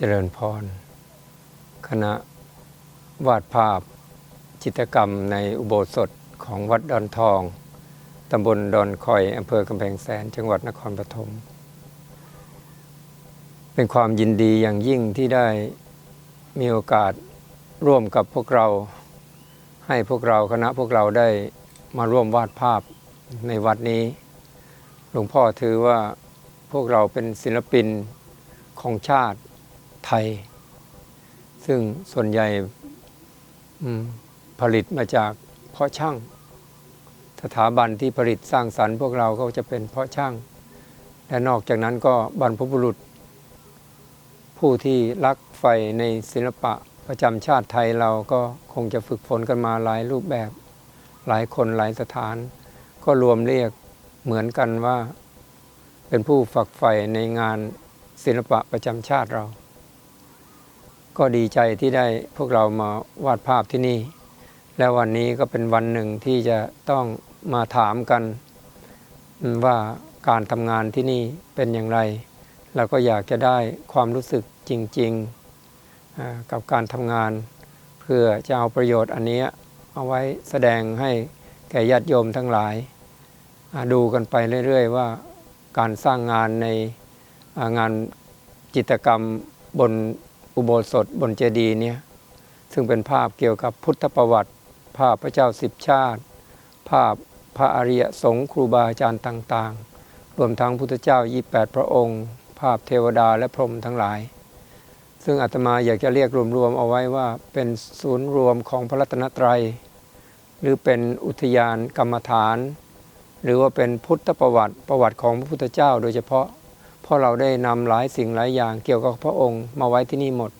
เจริญพร คณะวาดภาพจิตรกรรมในอุโบสถของวัดดอนทอง ตำบลดอนคอยอำเภอกำแพงแสน จังหวัดนครปฐม เป็นความยินดีอย่างยิ่งที่ได้มีโอกาสร่วมกับพวกเรา ให้พวกเราคณะพวกเราได้มาร่วมวาดภาพในวัดนี้ หลวงพ่อถือว่าพวกเราเป็นศิลปินของชาติ ไทย ซึ่งส่วนใหญ่ผลิตมาจากเพาะช่าง สถาบันที่ผลิตสร้างสรรค์พวกเราก็จะเป็นเพาะช่าง และนอกจากนั้นก็บรรพบุรุษ ผู้ที่รักใฝ่ในศิลปะประจำชาติไทยเราก็คงจะฝึกฝนกันมาหลายรูปแบบ หลายคนหลายสถาน ก็รวมเรียกเหมือนกันว่า เป็นผู้ฝักใฝ่ในงานศิลปะประจำชาติเรา ก็ดีใจที่ได้พวกเรามาวาดภาพที่นี่ และวันนี้ก็เป็นวันหนึ่งที่จะต้องมาถามกันว่าการทำงานที่นี่เป็นอย่างไรเราก็อยากจะได้ความรู้สึกจริงๆกับการทำงาน เพื่อจะเอาประโยชน์อันนี้เอาไว้แสดงให้แก่ญาติโยมทั้งหลาย ดูกันไปเรื่อยๆว่าการสร้างงานในงานจิตกรรมบน อุโบสถบนเจดีย์เนี่ยซึ่งเป็นภาพเกี่ยวกับพุทธประวัติ ภาพพระเจ้าสิบชาติ ภาพพระอริยสงฆ์ครูบาอาจารย์ต่างๆ รวมทั้งพุทธเจ้า 28 พระองค์ ภาพเทวดาและพรหมทั้งหลาย ซึ่งอาตมาอยากจะเรียกรวมๆเอาไว้ว่าเป็นศูนย์รวมของพระรัตนตรัย หรือเป็นอุทยานกรรมฐาน หรือว่าเป็นพุทธประวัติประวัติของพระพุทธเจ้าโดยเฉพาะ ราะเราได้นำหลายสิ่งหลายอย่างเกี่ยวกับพระองค์มาไว้ที่นี่หมด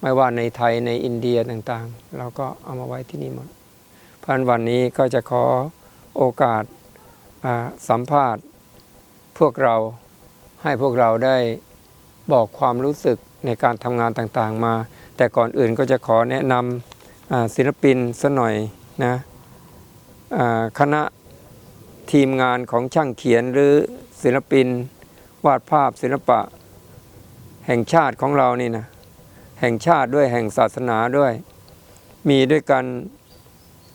ไม่ว่าในไทยในอินเดียต่างๆ เราก็เอามาไว้ที่นี่หมดเพราะฉะนั้นวันนี้ก็จะขอโอกาสสัมภาษณ์ พวกเราให้พวกเราได้บอกความรู้สึกในการทำงานต่างๆมา แต่ก่อนอื่นก็จะขอแนะนำศิลปินสัหน่อยนะคณะทีมงานของช่างเขียนหรือศิลปิน วาดภาพศิลปะ แห่งชาติของเรานี่นะแห่งชาติด้วยแห่งศาสนาด้วย มีด้วยกัน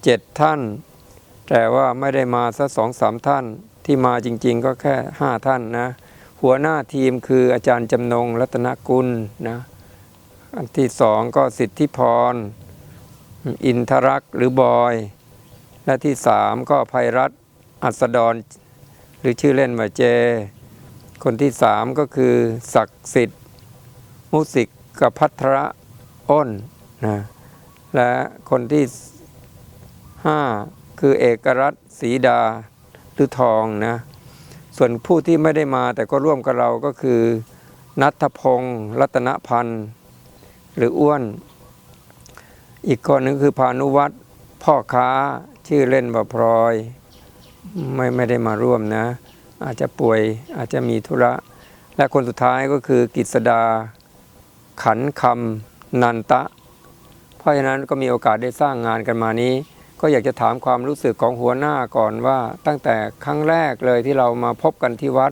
เจ็ดท่าน แต่ว่าไม่ได้มาสักสองสามท่านที่มาจริง ๆ ก็แค่ห้าท่านนะ หัวหน้าทีมคืออาจารย์จำนงรัตนกุลนะอันที่สองก็สิทธิพร อินทรักษ์หรือบอย และที่สามก็ภัยรัตอัสดร หรือชื่อเล่นว่าเจ คนที่สามก็คือศักดิ์สิทธิ์ มุสิกกับพัทระอ้นนะและคนที่ห้าคือเอกรัตน์ศรีดาหรือทองนะส่วนผู้ที่ไม่ได้มาแต่ก็ร่วมกับเราก็คือ นัทพงศ์รัตนพันธ์ หรืออ้วน อีกคนหนึงคือพานุวัตรพ่อค้าชื่อเล่นว่าพลอย ไม่ไม่ได้มาร่วมนะ อาจจะป่วยอาจจะมีธุระ และคนสุดท้ายก็คือกิษดา ขันคำนันตะ เพราะฉะนั้นก็มีโอกาสได้สร้างงานกันมานี้ ก็อยากจะถามความรู้สึกของหัวหน้าก่อนว่า ตั้งแต่ครั้งแรกเลยที่เรามาพบกันที่วัด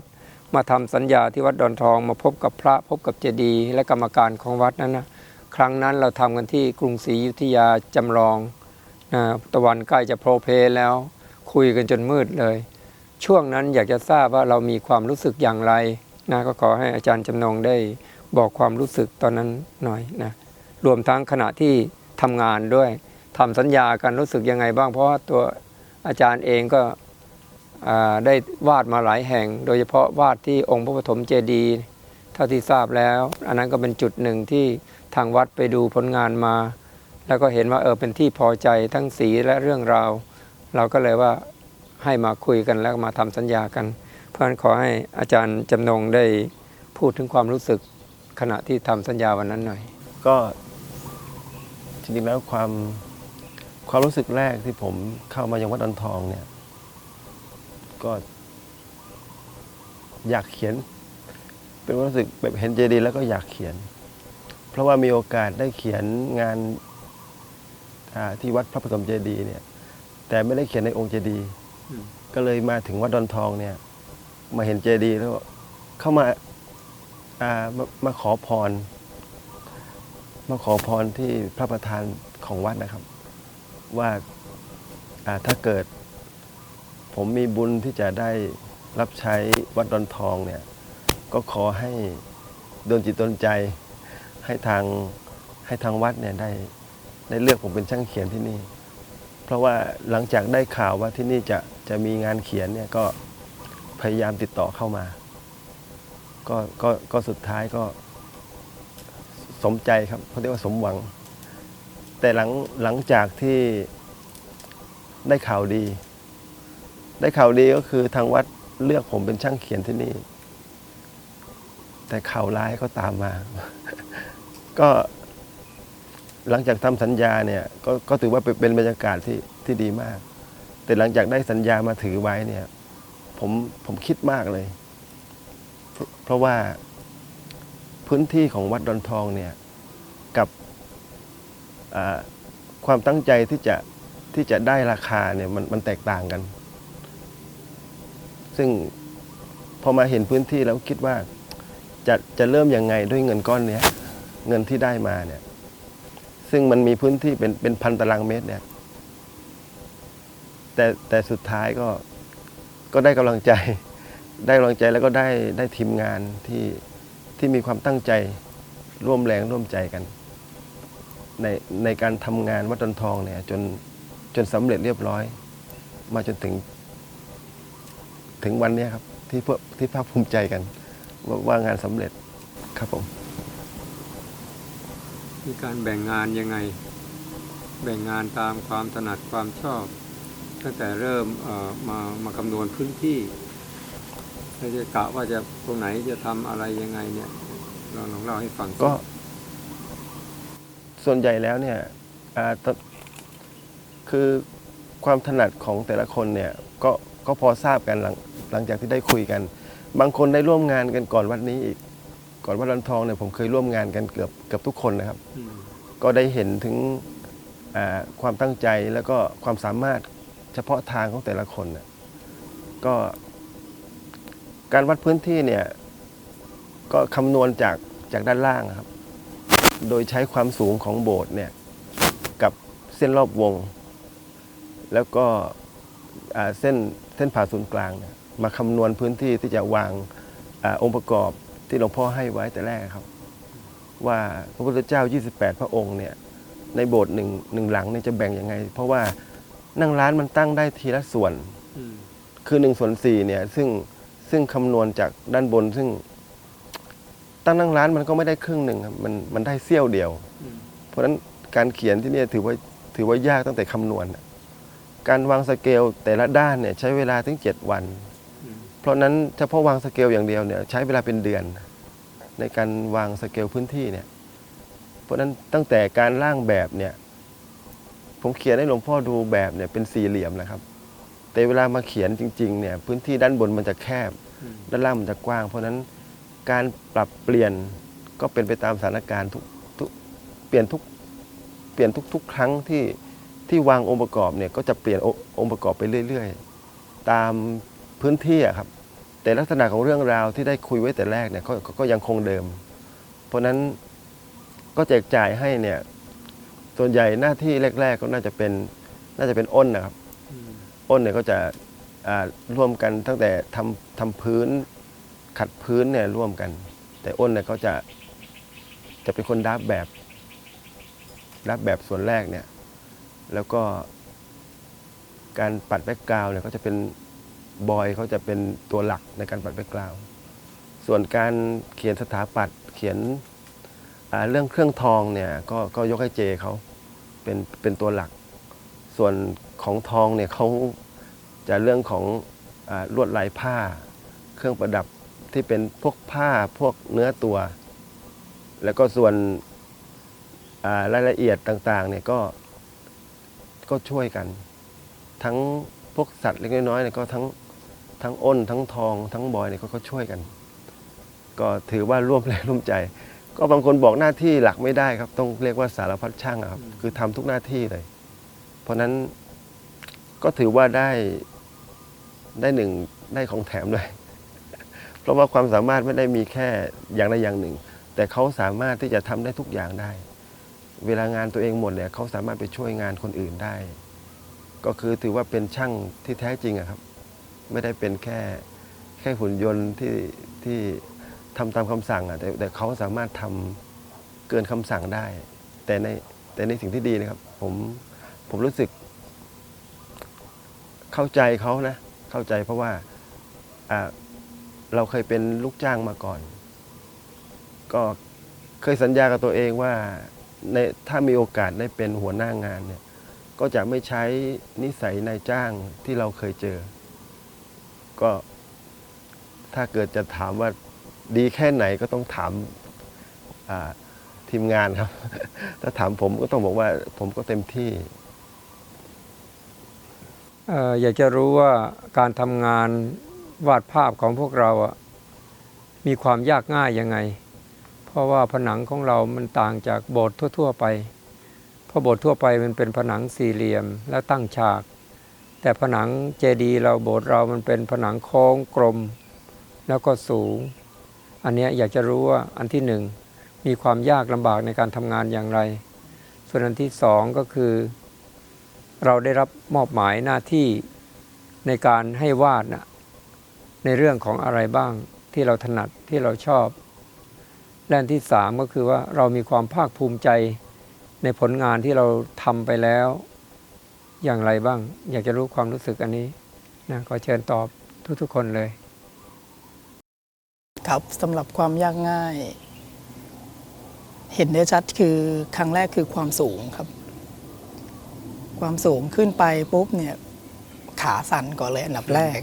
มาทำสัญญาที่วัดดอนทอง มาพบกับพระพบกับเจดีย์และกรรมการของวัดนั้นนะครั้งนั้นเราทำกันที่กรุงศรีอยุธยาจำลองนะตะวันใกล้จะโพลเพลแล้ว คุยกันจนมืดเลย ช่วงนั้นอยากจะทราบว่าเรามีความรู้สึกอย่างไรนะก็ขอให้อาจารย์จำนงได้บอกความรู้สึกตอนนั้นหน่อยนะรวมทั้งขณะที่ทำงานด้วยทำสัญญากันรู้สึกยังไงบ้าง เพราะว่าตัวอาจารย์เองก็ได้วาดมาหลายแห่ง โดยเฉพาะวาดที่องค์พระปฐมเจดีย์เท่าที่ทราบแล้ว อันนั้นก็เป็นจุดหนึ่งที่ทางวัดไปดูผลงานมา แล้วก็เห็นว่าเออเป็นที่พอใจทั้งสีและเรื่องราว เราก็เลยว่า ให้มาคุยกันแล้วมาทำสัญญากัน เพราะฉะนั้นขอให้อาจารย์จำนงได้พูดถึงความรู้สึกขณะที่ทำสัญญาวันนั้นหน่อย ก็จริงๆแล้วความความรู้สึกแรกที่ผมเข้ามายังวัดดอนทองเนี่ย ก็ อยากเขียน เป็นความรู้สึกแบบเห็นเจดีย์แล้วก็อยากเขียน เพราะว่ามีโอกาสได้เขียนงานที่วัดพระปฐมเจดีย์เนี่ย แต่ไม่ได้เขียนในองค์เจดีย์ ก็เลยมาถึงวัดดอนทองเนี่ย มาเห็นเจดีย์แล้วเข้ามาอ่ามามาขอพร มาขอพรที่พระประธานของวัดนะครับ ว่าอ่าถ้าเกิด ผมมีบุญที่จะได้รับใช้วัดดอนทองเนี่ย ก็ขอให้โดนจิตโดนใจให้ทางให้ทางวัดเนี่ยได้ได้เลือกผมเป็นช่างเขียนที่นี่ เพราะว่าหลังจากได้ข่าวว่าที่นี่จะ จะมีงานเขียนเนี่ยก็พยายามติดต่อเข้ามา ก็ก็ก็สุดท้ายก็สมใจครับเขาเรียกว่าสมหวัง แต่หลังหลังจากที่ได้ข่าวดี ได้ข่าวดีก็คือทางวัดเลือกผมเป็นช่างเขียนที่นี่ แต่ข่าวร้ายก็ตามมา ก็หลังจากทำสัญญาเนี่ยก็ก็ถือว่าเป็นเป็นบรรยากาศที่ที่ดีมาก แต่หลังจากได้สัญญามาถือไว้เนี่ย ผมผมคิดมากเลย เพราะว่าพื้นที่ของวัดดอนทองเนี่ย กับความตั้งใจที่จะที่จะได้ราคาเนี่ยมันมันแตกต่างกัน ซึ่งพอมาเห็นพื้นที่แล้วคิดว่าจะจะเริ่มยังไงด้วยเงินก้อนเนี้ย เงินที่ได้มาเนี่ย ซึ่งมันมีพื้นที่เป็นเป็นพันตารางเมตรเนี่ย แต่แต่สุดท้ายก็ก็ได้กำลังใจ ได้กำลังใจแล้วก็ได้ได้ทีมงานที่ที่มีความตั้งใจร่วมแรงร่วมใจกัน ในในการทำงานวัดดอนทองเนี่ยจนจนสำเร็จเรียบร้อย มาจนถึง ถึงวันนี้ครับ ที่พวกที่ภาคภูมิใจกันว่าว่างานสำเร็จครับผม มีการแบ่งงานยังไง แบ่งงานตามความถนัดความชอบ ตั้งแต่เริ่มเอ่อมามาคำนวณพื้นที่แล้วจะกะว่าจะตรงไหนจะทำอะไรยังไงเนี่ยลองลองเล่าให้ฟังสิก็ ส่วนใหญ่แล้วเนี่ยอ่าตคือความถนัดของแต่ละคนเนี่ยก็ก็พอทราบกันหลังหลังจากที่ได้คุยกัน บางคนได้ร่วมงานกันก่อนวัดนี้อีก ก่อนวัดรันทองเนี่ยผมเคยร่วมงานกันเกือบเกือบทุกคนนะครับอืมก็ได้เห็นถึงอ่าความตั้งใจแล้วก็ความสามารถ เฉพาะทางของแต่ละคนน่ะก็การวัดพื้นที่เนี่ยก็คำนวณจากจากด้านล่างครับ โดยใช้ความสูงของโบสถ์เนี่ยกับเส้นรอบวง แล้วก็เส้นเส้นผ่าศูนย์กลางเนี่ยมาคำนวณพื้นที่ที่จะวางอองค์ประกอบที่หลวงพ่อให้ไว้แต่แรกครับ ว่าพระพุทธเจ้า 28 พระองค์เนี่ยในโบสถ์หนึ่งหนึ่งหลังเนี่ยจะแบ่งยังไง เพราะว่า นั่งร้านมันตั้งได้ทีละส่วนอืมคือ1ส่วน4เนี่ย ซึ่งซึ่งคำนวณจากด้านบน ซึ่ง ตั้งนั่งร้านมันก็ไม่ได้ครึ่งหนึ่งครับมันมันได้เสี้ยวเดียวอืมเพราะฉะนั้นการเขียนที่เนี่ยถือว่าถือว่ายากตั้งแต่คำนวณน่ะการวางสเกลแต่ละด้านเนี่ย ใช้เวลาถึง7วันอืมเพราะฉะนั้นเฉพาะวางสเกลอย่างเดียวเนี่ย ใช้เวลาเป็นเดือน ในการวางสเกลพื้นที่เนี่ย เพราะฉะนั้นตั้งแต่การร่างแบบเนี่ย ผมเขียนให้หลวงพ่อดูแบบเนี่ยเป็นสี่เหลี่ยมนะครับ แต่เวลามาเขียนจริงๆเนี่ยพื้นที่ด้านบนมันจะแคบอืมด้านล่างมันจะกว้าง เพราะฉะนั้นการปรับเปลี่ยนก็เป็นไปตามสถานการณ์ทุกทุกเปลี่ยนทุกเปลี่ยนทุก ๆ ครั้งที่ที่วางองค์ประกอบเนี่ยก็จะเปลี่ยนององค์ประกอบไปเรื่อย ๆ ตามพื้นที่อะครับแต่ลักษณะของเรื่องราวที่ได้คุยไว้แต่แรกเนี่ยก็ก็ก็ยังคงเดิม เพราะฉะนั้นก็แจกจ่ายให้เนี่ย ส่วนใหญ่หน้าที่แรก ๆ ก็น่าจะเป็นน่าจะเป็นอ้นนะครับอืมอ้นเนี่ยก็จะอ่าร่วมกันตั้งแต่ทำทำพื้นขัดพื้นเนี่ยร่วมกัน แต่อ้นเนี่ยเขาจะจะเป็นคนดับแบบดับแบบส่วนแรกเนี่ย แล้วก็ การปัดแบ็กกราวน์เนี่ยเขาจะเป็นบอยเขาจะเป็นตัวหลักในการปัดแบ็กกราวน์ส่วนการเขียนสถาปัตย์เขียนอ่าเรื่องเครื่องทองเนี่ยก็ก็ยกให้เจเขา เป็นเป็นตัวหลัก ส่วนของทองเนี่ยเขาจะเรื่องของอลวดลายผ้า เครื่องประดับที่เป็นพวกผ้าพวกเนื้อตัว แล้วก็ส่วนรายละเอียดต่างๆเนี่ยก็ก็ช่วยกัน ทั้งพวกสัตว์เล็กน้อยเนี่ยก็ทั้งทั้งอ้นทั้งทอง ทั้งบอยเนี่ยก็ช่วยกัน ก็ถือว่าร่วมแรงร่วมใจ ก็บางคนบอกหน้าที่หลักไม่ได้ครับ ต้องเรียกว่าสารพัดช่างครับ คือทำทุกหน้าที่เลย เพราะฉะนั้นก็ถือว่าได้ได้หนึ่งได้ของแถมเลย เพราะว่าความสามารถไม่ได้มีแค่อย่างใดอย่างหนึ่ง แต่เขาสามารถที่จะทำได้ทุกอย่างได้ เวลางานตัวเองหมดเนี่ยเขาสามารถไปช่วยงานคนอื่นได้ ก็คือถือว่าเป็นช่างที่แท้จริงอะครับ ไม่ได้เป็นแค่แค่หุ่นยนต์ที่ที่ ทำตามคำสั่งอะแต่แต่เขาสามารถทำเกินคำสั่งได้ แต่ในแต่ในสิ่งที่ดีนะครับ ผมผมรู้สึก เข้าใจเขานะ เข้าใจเพราะว่าอ่าเราเคยเป็นลูกจ้างมาก่อน ก็เคยสัญญากับตัวเองว่าในถ้ามีโอกาสได้เป็นหัวหน้างานเนี่ย ก็จะไม่ใช้นิสัยนายจ้างที่เราเคยเจอ ก็ถ้าเกิดจะถามว่า ดีแค่ไหนก็ต้องถามทีมงานครับ ถ้าถามผมก็ต้องบอกว่าผมก็เต็มที่ อยากจะรู้ว่าการทำงานวาดภาพของพวกเราอะมีความยากง่ายยังไง เพราะว่าผนังของเรามันต่างจากโบสถ์ทั่ว ๆ ไป เพราะโบสถ์ทั่วไปมันเป็นผนังสี่เหลี่ยมแล้วตั้งฉาก แต่ผนังเจดีย์เราโบสถ์เรามันเป็นผนังโค้งกลม แล้วก็สูง อันนี้อยากจะรู้ว่าอันที่หนึ่งมีความยากลำบากในการทำงานอย่างไร ส่วนอันที่สองก็คือ เราได้รับมอบหมายหน้าที่ในการให้วาดนะในเรื่องของอะไรบ้างที่เราถนัดที่เราชอบและอันที่สามก็คือว่าเรามีความภาคภูมิใจในผลงานที่เราทำไปแล้ว อย่างไรบ้าง อยากจะรู้ความรู้สึกอันนี้นะขอเชิญตอบทุกๆคนเลย ครับสำหรับความยากง่าย เห็นได้ชัดคือครั้งแรกคือความสูงครับ ความสูงขึ้นไปปุ๊บเนี่ยขาสั่นก่อนเลยอันดับแรก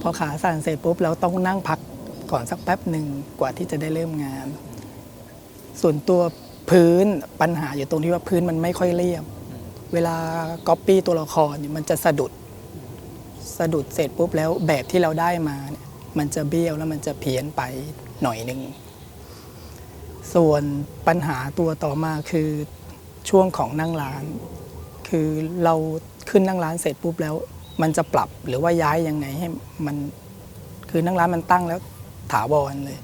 พอขาสั่นเสร็จปุ๊บเราต้องนั่งพักก่อนสักแป๊บหนึ่งกว่าที่จะได้เริ่มงาน ส่วนตัวพื้นปัญหาอยู่ตรงที่ว่าพื้นมันไม่ค่อยเรียบ เวลาก๊อปปี้ตัวละครเนี่ยมันจะสะดุด สะดุดเสร็จปุ๊บแล้วแบบที่เราได้มาเนี่ย มันจะเบี้ยวแล้วมันจะเพี้ยนไปหน่อยหนึ่ง ส่วนปัญหาตัวต่อมาคือช่วงของนั่งร้าน คือเราขึ้นนั่งร้านเสร็จปุ๊บแล้ว มันจะปรับหรือว่าย้ายยังไงให้มันคือนั่งร้านมันตั้งแล้วถาวรเลย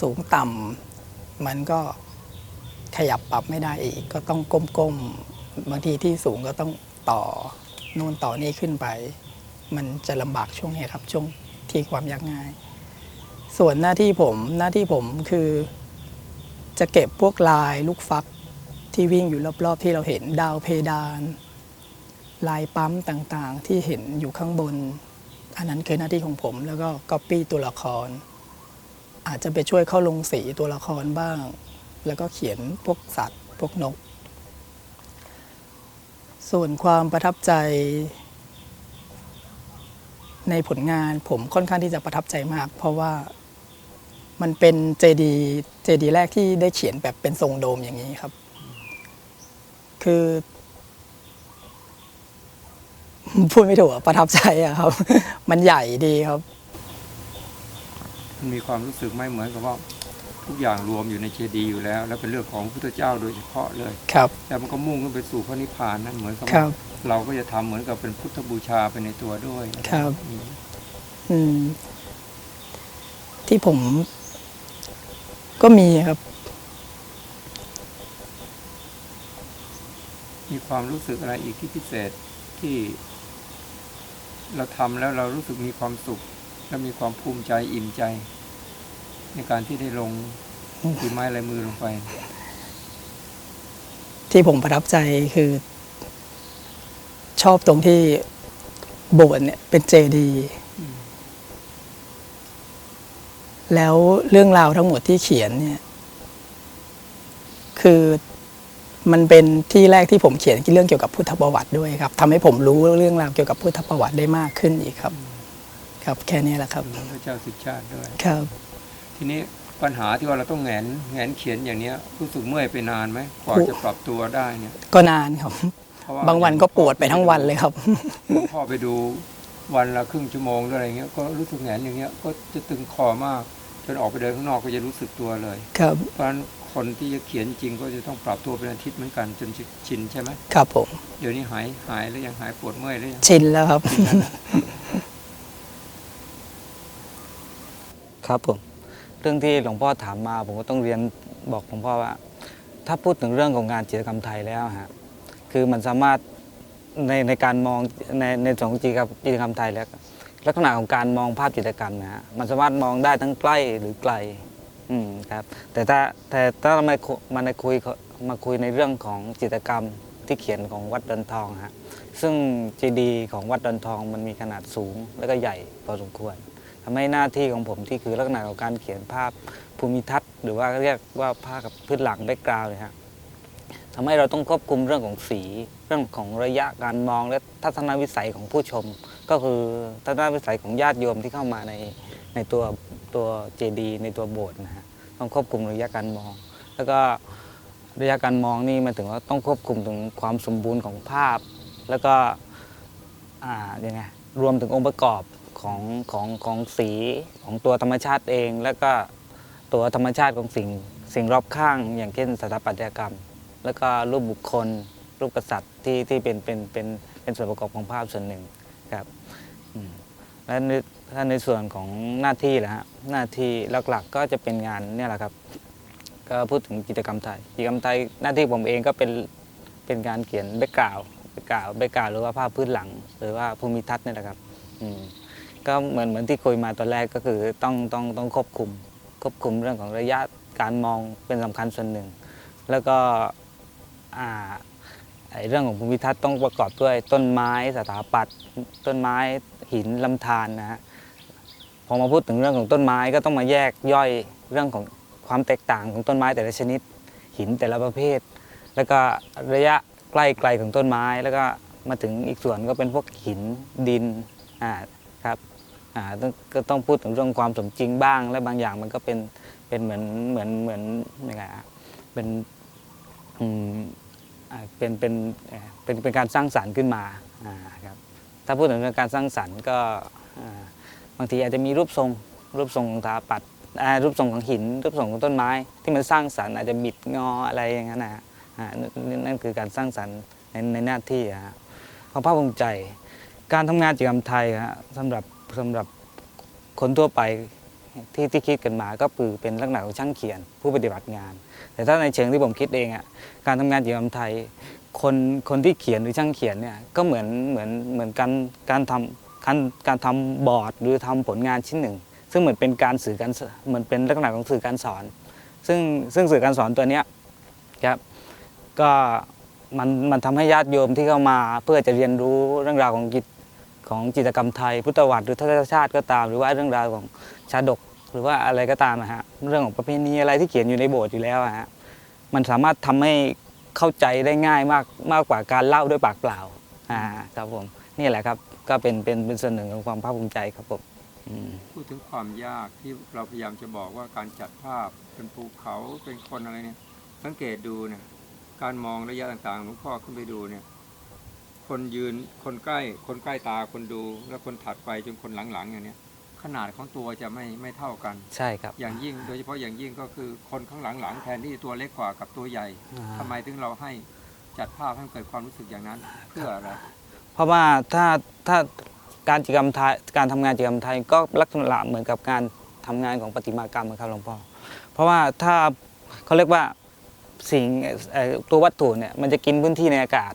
สูงต่ำมันก็ขยับปรับไม่ได้อีก ก็ต้องก้มๆบางทีที่สูงก็ต้องต่อนู่นต่อนี่ขึ้นไป มันจะลำบากช่วงนี้ครับช่วงที่ความยากง่าย ส่วนหน้าที่ผมหน้าที่ผมคือ จะเก็บพวกลายลูกฟักที่วิ่งอยู่รอบๆ ที่เราเห็นดาวเพดาน ลายปั๊มต่างๆ ที่เห็นอยู่ข้างบน อันนั้นคือหน้าที่ของผมแล้วก็ก๊อปปี้ตัวละคร อาจจะไปช่วยเข้าลงสีตัวละครบ้าง แล้วก็เขียนพวกสัตว์ พวกนก ส่วนความประทับใจ ในผลงานผมค่อนข้างที่จะประทับใจมาก เพราะว่ามันเป็นเจดีเจดีแรกที่ได้เขียนแบบเป็นทรงโดมอย่างนี้ครับ คือ พูดไม่ถูกอะประทับใจอะครับ มันใหญ่ดีครับ มันมีความรู้สึกไม่เหมือนกับว่าทุกอย่างรวมอยู่ในเจดีย์อยู่แล้ว แล้วเป็นเรื่องของพระพุทธเจ้าโดยเฉพาะเลย ครับ แต่มันก็มุ่งขึ้นไปสู่พระนิพพานนั่นเหมือนกับครัว่าบ เราก็จะทำเหมือนกับเป็นพุทธบูชาไปในตัวด้วยนะครับอืมอืม ที่ผมก็มีครับ มีความรู้สึกอะไรอีกที่พิเศษที่ เราทำแล้วเรารู้สึกมีความสุข และมีความภูมิใจอิ่มใจ ในการที่ได้ลงฝีไม้ลายมือลงไป ที่ผมประทับใจคือ ชอบตรงที่โบสถ์เนี่ยเป็นเจดีย์แล้วเรื่องราวทั้งหมดที่เขียนเนี่ย คือมันเป็นที่แรกที่ผมเขียนเรื่องเกี่ยวกับพุทธประวัติด้วยครับทำให้ผมรู้เรื่องราวเกี่ยวกับพุทธประวัติได้มากขึ้นอีกครับ ครับแค่นี้แหละครับพระเจ้าสิทธิชาติด้วยครับ ทีนี้ปัญหาที่ว่าเราต้องแหงนแหงนเขียนอย่างเนี้ยรู้สึกเมื่อยไปนานไหมกว่าจะปรับตัวได้เนี่ย ก็นานครับ เพระบางวันก็ปวดไปทั้งวันเลยครับ พ่อไปดูวันละครึ่งชั่วโมงหรืออะไรเงี้ยก็รู้สึกแหงนอย่างเงี้ยก็จะตึงคอมาก จนออกไปเดินข้างนอกก็จะรู้สึกตัวเลย ครับเพราะฉะนั้นคนที่จะเขียนจริงก็จะต้องปรับตัวเป็นอาทิตย์เหมือนกันจนชินใช่ไหมครับผม เดี๋ยวนี้หายหายแล้วยังหายปวดเมื่อยแล้วยังชินแล้วครับ ครับผม เรื่องที่หลวงพ่อถามมา ผมก็ต้องเรียนบอกหลวงพ่อว่า ถ้าพูดถึงเรื่องของงานจิตรกรรมไทยแล้วฮะ คือมันสามารถในในการมองในในส่วนของจิตกรรมจิตกรรมไทยแล้วลักษณะของการมองภาพจิตรกรรมนะฮะมันสามารถมองได้ทั้งใกล้หรือไกลอืมครับแต่ถ้าแต่ถ้าเรามาคุมาคุยมาคุยในเรื่องของจิตรกรรมที่เขียนของวัดดอนทองฮะซึ่งเจดีย์ของวัดดอนทองมันมีขนาดสูงและก็ใหญ่พอสมควรทำให้หน้าที่ของผมที่คือลักษณะของการเขียนภาพภูมิทัศน์ หรือว่าเรียกว่าภาพกับพื้นหลังแบ็กกราวด์เลยฮะ ทำให้เราต้องควบคุมเรื่องของสี เรื่องของระยะการมองและทัศนวิสัยของผู้ชม ก็คือทัศนวิสัยของญาติโยมที่เข้ามาในในตัวตัวเจดีย์ในตัวโบสถ์นะฮะต้องควบคุมระยะการมอง แล้วก็ระยะการมองนี่มันถึงว่าต้องควบคุมถึงความสมบูรณ์ของภาพ แล้วก็อ่ายังไงรวมถึงองค์ประกอบของของของสีของตัวธรรมชาติเอง แล้วก็ตัวธรรมชาติของสิ่งสิ่งรอบข้าง อย่างเช่นสถาปัตยกรรม แล้วก็รูปบุคคล รูปกษัตริย์ที่ที่เป็นเป็นเป็นเป็นส่วนประกอบของภาพส่วนหนึ่งครับและในถ้าในส่วนของหน้าที่แหละฮะหน้าที่หลักๆก็จะเป็นงานเนี่ยแหละครับก็พูดถึงกิจกรรมไทยกิจกรรมไทยหน้าที่ผมเองก็เป็นเป็นการเขียนแบ็กกราวแบ็กกราวแบ็กกราวหรือว่าภาพพื้นหลัง หรือว่าภูมิทัศน์นี่แหละครับก็เหมือนเหมือนที่คุยมาตอนแรกก็คือต้องต้องต้องควบคุมควบคุมเรื่องของระยะการมองเป็นสำคัญส่วนหนึ่ง แล้วก็ เรื่องของภูมิทัศน์ต้องประกอบด้วยต้นไม้สถาปัตย์ต้นไม้หินลำธารนะฮะพอมาพูดถึงเรื่องของต้นไม้ก็ต้องมาแยกย่อยเรื่องของความแตกต่างของต้นไม้แต่ละชนิด หินแต่ละประเภท แล้วก็ระยะใกล้ไกลของต้นไม้ แล้วก็มาถึงอีกส่วนก็เป็นพวกหินดินอ่าครับอ่าก็ต้องพูดถึงเรื่องความสมจริงบ้าง และบางอย่างมันก็เป็นเป็นเหมือนเหมือนเหมือนยังไงอะเป็นอืม เป็นเป็นเอ่อเป็นเป็นการสร้างสรรค์ขึ้นมาครับถ้าพูดถึงเรื่องการสร้างสรรค์ก็บางทีอาจจะมีรูปทรงรูปทรงของถาปัตย์อ่ารูปทรงของหิน รูปทรงของต้นไม้ ที่มันสร้างสรรค์อาจจะบิดงออะไรอย่างนั้นนะฮะนั่นนั่นคือการสร้างสรรค์ในในหน้าที่อะฮะความภาคภูมิใจ การทำงานกิจกรรมไทยฮะสำหรับสำหรับคนทั่วไป ที่ที่คิดกันมาก็คือเป็นลักษณะของช่างเขียนผู้ปฏิบัติงาน แต่ถ้าในเชิงที่ผมคิดเองอะการทำงานกิจกรรมไทย คนคนที่เขียนหรือช่างเขียนเนี่ยก็เหมือนเหมือนเหมือนการการทำการการทำบอร์ดหรือทำผลงานชิ้นหนึ่ง ซึ่งเหมือนเป็นการสื่อการเหมือนเป็นลักษณะของสื่อการสอน ซึ่งซึ่งสื่อการสอนตัวเนี้ยครับก็มันมันทำให้ญาติโยมที่เข้ามาเพื่อจะเรียนรู้เรื่องราวของกิจของจิตกรรมไทย พุทธวัตรหรือทัศนชาติก็ตาม หรือว่าเรื่องราวของ ชาดกหรือว่าอะไรก็ตามนะฮะเรื่องของประเพณีอะไรที่เขียนอยู่ในโบสถ์อยู่แล้วอะฮะมันสามารถทำให้เข้าใจได้ง่ายมากมากกว่าการเล่าด้วยปากเปล่าอ่าครับผมนี่แหละครับก็เป็นเป็นเป็นส่วนหนึ่งของความภาคภูมิใจครับผมอืมพูดถึงความยากที่เราพยายามจะบอกว่าการจัดภาพเป็นภูเขาเป็นคนอะไรเนี่ย สังเกตดูเนี่ยการมองระยะต่างๆหลวงพ่อขึ้นไปดูเนี่ยคนยืนคนใกล้คนใกล้ตาคนดู แล้วคนถัดไปจนคนหลังๆอย่างเนี้ย ขนาดของตัวจะไม่ไม่เท่ากัน ใช่ครับ อย่างยิ่งโดยเฉพาะอย่างยิ่งก็คือคนข้างหลังๆแทนที่ตัวเล็กกว่ากับตัวใหญ่อ่าทำไมถึงเราให้จัดภาพให้เกิดความรู้สึกอย่างนั้นเพื่ออะไรเพราะว่าถ้าถ้าการกิจกรรมไทยการทำงานกิจกรรมไทยก็ลักษณะเหมือนกับการทำงานของประติมากรรมนะครับหลวงพ่อเพราะว่าถ้าเขาเรียกว่าสิ่งเอ่อตัววัตถุเนี่ยมันจะกินพื้นที่ในอากาศ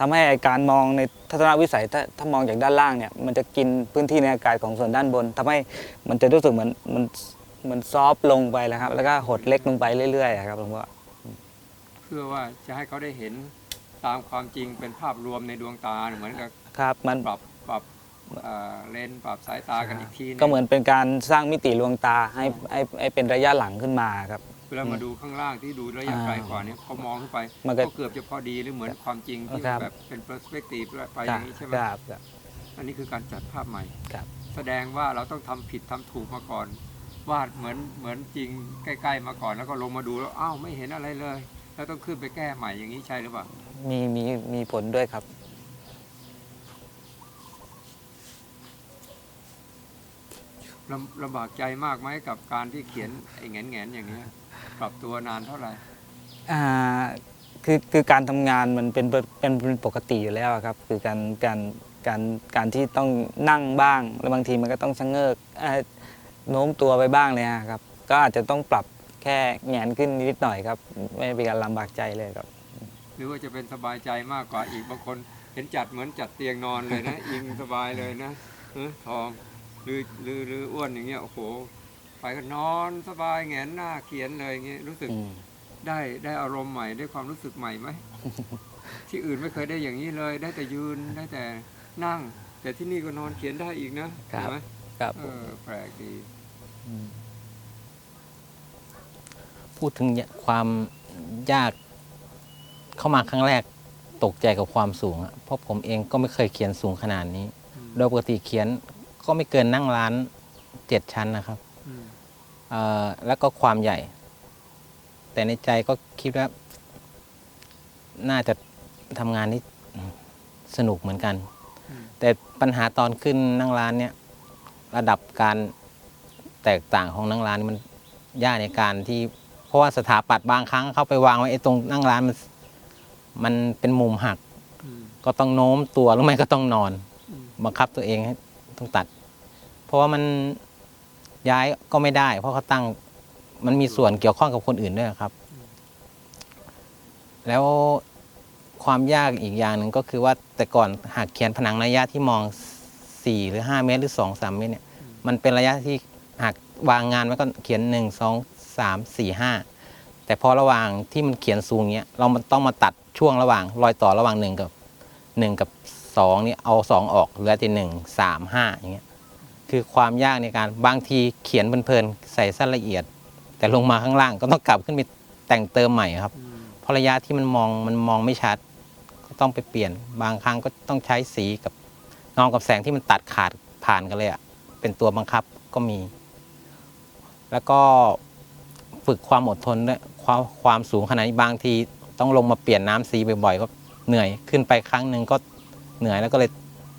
ทำให้การมองในทัศนวิสัยถ้าถ้ามองจากด้านล่างเนี่ยมันจะกินพื้นที่ในอากาศของส่วนด้านบนทำให้มันจะรู้สึกเหมือนมันมันซอฟต์ลงไปแล้วครับ แล้วก็หดเล็กลงไปเรื่อยๆอะครับหลวงพ่อเพื่อว่าจะให้เขาได้เห็นตามความจริงเป็นภาพรวมในดวงตาเหมือนกับครับมันปรับปรับเอ่อเลนส์ปรับสายตากันอีกทีงก็เหมือนเป็นการสร้างมิติลวงตาให้ให้ให้เป็นระยะหลังขึ้นมาครับ เวลามาดูข้างล่างที่ดูระยะอ่าไกลกว่านี้พอมองขึ้นไปมันก็ก็เกือบจะพอดีหรือเหมือนความจริงที่ครับ แบบเป็น perspective ไปอครับย่างนี้ใช่ไหมครับครับ อันนี้คือการจัดภาพใหม่ครับ แสดงว่าเราต้องทำผิดทำถูกมาก่อน วาดเหมือนเหมือนจริงใกล้ ๆ มาก่อนแล้วก็ลงมาดูแล้วอ้าวไม่เห็นอะไรเลย แล้วต้องขึ้นไปแก้ใหม่อย่างนี้ใช่หรือเปล่ามีมีมีผลด้วยครับ ลำลำบากใจมากไหมกับการที่เขียนไอ้แงนแงนๆอย่างนี้ย ปรับตัวนานเท่าไหร่อ่าคือคือการทำงานมันเป็นเป็นเป็นปกติอยู่แล้วอะครับ คือการการการการที่ต้องนั่งบ้าง แล้วบางทีมันก็ต้องชะเงิกเอ่อโน้มตัวไปบ้างเลยอะครับ ก็อาจจะต้องปรับแค่แหงนขึ้นนิดหน่อยครับ ไม่เป็นการลำบากใจเลยครับ หรือว่าจะเป็นสบายใจมากกว่าอีกบางคนเห็นจัดเหมือนจัดเตียงนอนเลยนะ อิงสบายเลยนะเออทองหรือหรือหรืออ้วนอย่างเงี้ยโอ้โห ไปก็นอนสบายแหงนหน้าเขียนเลยอย่างเงี้ยรู้สึกอืมได้ได้อารมณ์ใหม่ได้ความรู้สึกใหม่ไหม ที่อื่นไม่เคยได้อย่างนี้เลย ได้แต่ยืนได้แต่นั่ง แต่ที่นี่ก็นอนเขียนได้อีกนะครับเห็นไหมครับเออแปลกดีพูดถึงความยากเข้ามาครั้งแรกตกใจกับความสูงอะเพราะผมเองก็ไม่เคยเขียนสูงขนาดนี้ อืม โดยปกติเขียนก็ไม่เกินนั่งร้านเจ็ดชั้นนะครับอืมเอ่อ แล้วก็ความใหญ่ แต่ในใจก็คิดว่า น่าจะทำงานนี้สนุกเหมือนกันอืมแต่ปัญหาตอนขึ้นนั่งร้านเนี่ยระดับการแตกต่างของนั่งร้านนี่มันยากในการที่เพราะว่าสถาปัตย์บางครั้งเข้าไปวางไว้ไอ้ตรงนั่งร้านมันมันเป็นมุมหักอืมก็ต้องโน้มตัวหรือไม่ก็ต้องนอนอืมบังคับตัวเองให้ต้องตัด เพราะว่ามัน ย้ายก็ไม่ได้ เพราะเขาตั้งมันมีส่วนเกี่ยวข้องกับคนอื่นด้วยครับ แล้วความยากอีกอย่างหนึ่งก็คือว่าแต่ก่อนหากเขียนผนังระยะที่มอง 4 หรือ 5 เมตร หรือ 2 3 เมตรเนี่ยมันเป็นระยะที่หากวางงานไว้ก็เขียน 1 2 3 4 5 แต่พอระหว่างที่มันเขียนสูงเนี้ยเรามันต้องมาตัดช่วงระหว่างรอยต่อระหว่าง 1 กับ 1 กับ2นี่เอา 2 ออกเหลือแต่หนึ่งสามห้าอย่างเงี้ย คือความยากในการบางทีเขียนเพลินๆใส่สั้นละเอียด แต่ลงมาข้างล่างก็ต้องกลับขึ้นไปแต่งเติมใหม่ครับอืมเพราะระยะที่มันมองมันมองไม่ชัด ก็ต้องไปเปลี่ยน บางครั้งก็ต้องใช้สีกับเงากับแสงที่มันตัดขาดผ่านกันเลยอะ่ะเป็นตัวบังคับก็มี แล้วก็ฝึกความอดทนด้วยความความสูงขนาดนี้บางที ต้องลงมาเปลี่ยนน้ำสีบ่อยๆก็เหนื่อยขึ้นไปครั้งหนึ่งก็เหนื่อยแล้วก็เลย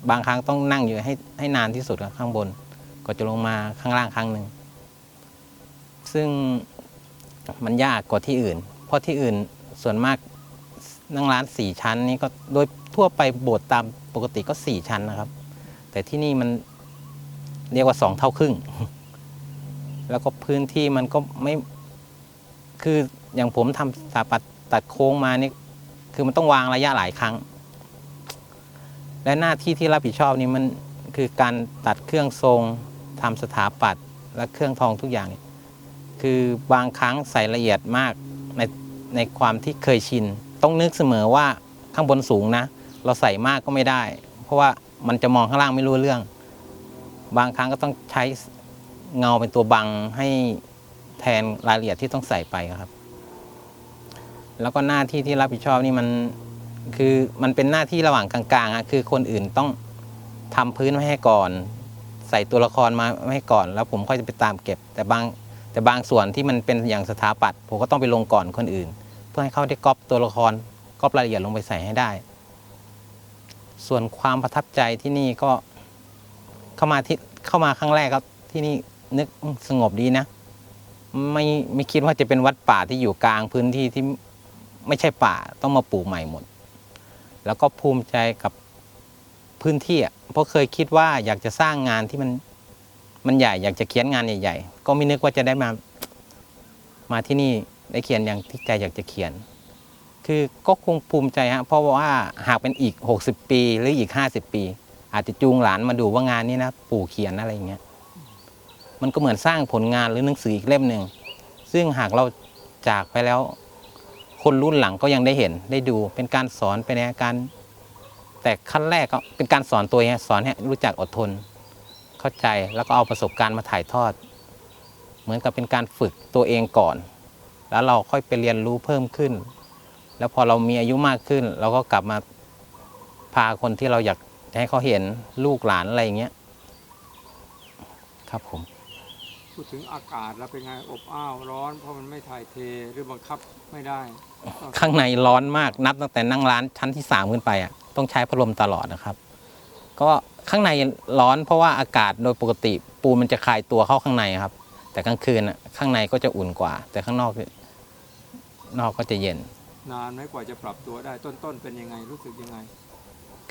บางครั้งต้องนั่งอยู่ให้ให้นานที่สุดข้างบนก็จะลงมาข้างล่างครั้งหนึ่งซึ่งมันยากกว่าที่อื่น เพราะที่อื่นส่วนมากนั่งร้านสี่ชั้นนี่ก็โดยทั่วไปโบสถ์ตามปกติก็สี่ชั้นนะครับ แต่ที่นี่มันเรียกว่าสองเท่าครึ่ง แล้วก็พื้นที่มันก็ไม่คืออย่างผมทำสถาปัตย์ตัดโค้งมานี่คือมันต้องวางระยะหลายครั้ง และหน้าที่ที่รับผิดชอบนี่มันคือการตัดเครื่องทรงทำสถาปัตย์และเครื่องทองทุกอย่างนี่คือบางครั้งใส่ละเอียดมากในในความที่เคยชิน ต้องนึกเสมอว่าข้างบนสูงนะ เราใส่มากก็ไม่ได้ เพราะว่ามันจะมองข้างล่างไม่รู้เรื่อง บางครั้งก็ต้องใช้เงาเป็นตัวบังให้แทนรายละเอียดที่ต้องใส่ไปครับ แล้วก็หน้าที่ที่รับผิดชอบนี่มัน คือมันเป็นหน้าที่ระหว่างกลางๆอะคือคนอื่นต้องทำพื้นไว้ให้ก่อน ใส่ตัวละครมาไว้ให้ก่อน แล้วผมค่อยจะไปตามเก็บ แต่บางแต่บางส่วนที่มันเป็นอย่างสถาปัตย์ผมก็ต้องไปลงก่อนคนอื่น เพื่อให้เขาได้ก๊อปตัวละครก๊อปรายละเอียดลงไปใส่ให้ได้ ส่วนความประทับใจที่นี่ก็เข้ามาที่เข้ามาครั้งแรกครับที่นี่นึกสงบดีนะ ไม่ไม่คิดว่าจะเป็นวัดป่าที่อยู่กลางพื้นที่ที่ไม่ใช่ป่าต้องมาปลูกใหม่หมด แล้วก็ภูมิใจกับพื้นที่อะเพราะเคยคิดว่าอยากจะสร้างงานที่มันมันใหญ่ อยากจะเขียนงานใหญ่ๆ ก็ไม่นึกว่าจะได้มา มาที่นี่ได้เขียนอย่างที่ใจอยากจะเขียน คือก็คงภูมิใจฮะเพราะว่าหากเป็นอีก 60 ปีหรืออีก 50 ปี อาจจะจูงหลานมาดูว่างานนี้นะปู่เขียนอะไรอย่างเงี้ยมันก็เหมือนสร้างผลงานหรือหนังสืออีกเล่มหนึ่งซึ่งหากเราจากไปแล้ว คนรุ่นหลังก็ยังได้เห็นได้ดูเป็นการสอนเป็นการ แต่ขั้นแรกก็เป็นการสอนตัวเองสอนให้รู้จักอดทน เข้าใจแล้วก็เอาประสบการณ์มาถ่ายทอด เหมือนกับเป็นการฝึกตัวเองก่อน แล้วเราค่อยไปเรียนรู้เพิ่มขึ้น แล้วพอเรามีอายุมากขึ้น เราก็กลับมาพาคนที่เราอยากให้เขาเห็นลูกหลานอะไรอย่างเงี้ยครับผม พูดถึงอากาศแล้วเป็นไงอบอ้าวร้อนเพราะมันไม่ถ่ายเทหรือบังคับไม่ได้ข้างในร้อนมากนับตั้งแต่นั่งร้านชั้นที่สามขึ้นไปอะต้องใช้พัดลมตลอดนะครับ ก็ข้างในร้อนเพราะว่าอากาศโดยปกติปูนมันจะคลายตัวเข้าข้างในครับ แต่กลางคืนอะข้างในก็จะอุ่นกว่า แต่ข้างนอกนอกก็จะเย็น นานไหมกว่าจะปรับตัวได้ต้นๆเป็นยังไงรู้สึกยังไง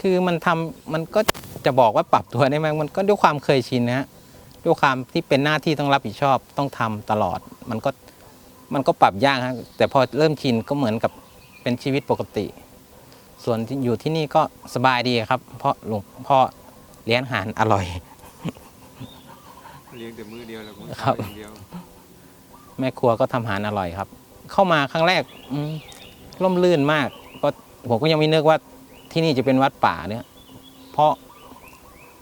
คือมันทำมันก็จะบอกว่าปรับตัวได้ไหมมันก็ด้วยความเคยชินนะฮะ ด้วยความที่เป็นหน้าที่ต้องรับผิดชอบต้องทำตลอด มันก็มันก็ปรับยากครับแต่พอเริ่มชินก็เหมือนกับเป็นชีวิตปกติ ส่วนที่อยู่ที่นี่ก็สบายดีครับ เพราะหลวงพ่อเลี้ยงอาหารอร่อยเลี้ยงแต่มือเดียวแล้วมื้อครัเช้าบอย่างเดียวแม่ครัวก็ทำอาหารอร่อยครับ เข้ามาครั้งแรกอืมร่มรื่นมาก ก็ผมก็ยังไม่นึกว่าที่นี่จะเป็นวัดป่าเนี่ย เพราะ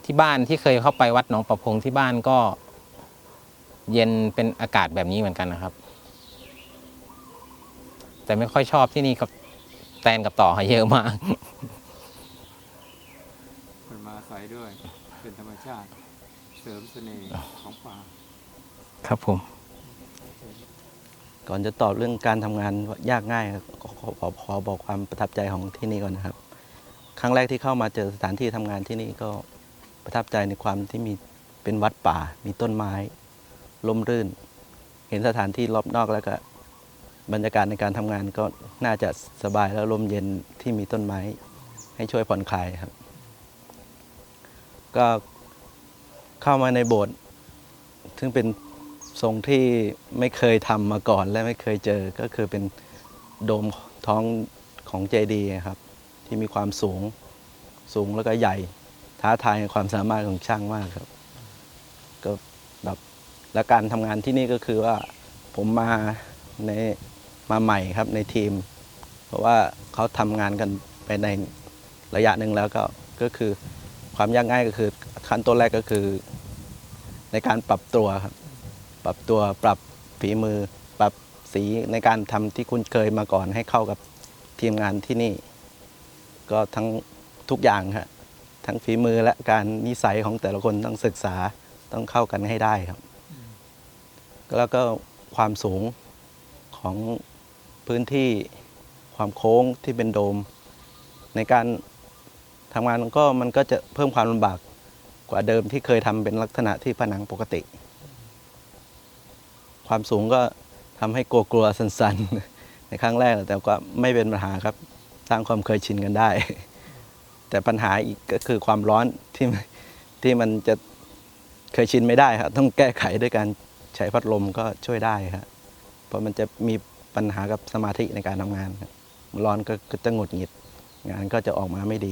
ที่บ้านที่เคยเข้าไปวัดหนองประพงที่บ้านก็ เย็นเป็นอากาศแบบนี้เหมือนกันนะครับ แต่ไม่ค่อยชอบที่นี่กับแตนกับต่อเยอะมากมันมาอาศัยด้วย เป็นธรรมชาติ เสริมเสน่ห์ของป่าครับผม ก่อนจะตอบเรื่องการทำงานว่ายากง่ายครับขอขอขอขอบอกความประทับใจของที่นี่ก่อนนะครับ ครั้งแรกที่เข้ามาเจอสถานที่ทำงานที่นี่ก็ ประทับใจในความที่มีเป็นวัดป่า มีต้นไม้ร่มรื่น เห็นสถานที่รอบนอกแล้วก็ บรรยากาศในการทำงานก็น่าจะสบายแล้วลมเย็นที่มีต้นไม้ ให้ช่วยผ่อนคลายครับ ก็เข้ามาในโบสถ์ซึ่งเป็นทรงที่ไม่เคยทำมาก่อนและไม่เคยเจอก็คือเป็นโดมท้องของเจดีครับ ที่มีความสูงสูงแล้วก็ใหญ่ ท้าทายในความสามารถของช่างมากครับ ก็แบบและการทำงานที่นี่ก็คือว่าผมมาในมาใหม่ครับในทีม เพราะว่าเขาทำงานกันไปในระยะหนึ่งแล้วก็ก็คือความยากง่ายก็คือขั้นต้นแรกก็คือ ในการปรับตัวครับ ปรับตัวปรับฝีมือ ปรับสีในการทำที่คุ้นเคยมาก่อนให้เข้ากับทีมงานที่นี่ ก็ทั้งทุกอย่างครับ ทั้งฝีมือและการนิสัยของแต่ละคนต้องศึกษาต้องเข้ากันให้ได้ครับ แล้วก็ความสูงของพื้นที่ความโค้งที่เป็นโดม ในการทำงานมันก็มันก็จะเพิ่มความลำบากกว่าเดิมที่เคยทำเป็นลักษณะที่ผนังปกติ ความสูงก็ทำให้กลัวๆสันๆ ในครั้งแรกแต่ก็ไม่เป็นปัญหาครับ สร้างความเคยชินกันได้ แต่ปัญหาอีกก็คือความร้อนที่ที่มันจะเคยชินไม่ได้ครับต้องแก้ไขด้วยการใช้พัดลมก็ช่วยได้ครับเพราะมันจะมีปัญหากับสมาธิในการทำงานร้อนก็ก็จะหงุดหงิดงานก็จะออกมาไม่ดี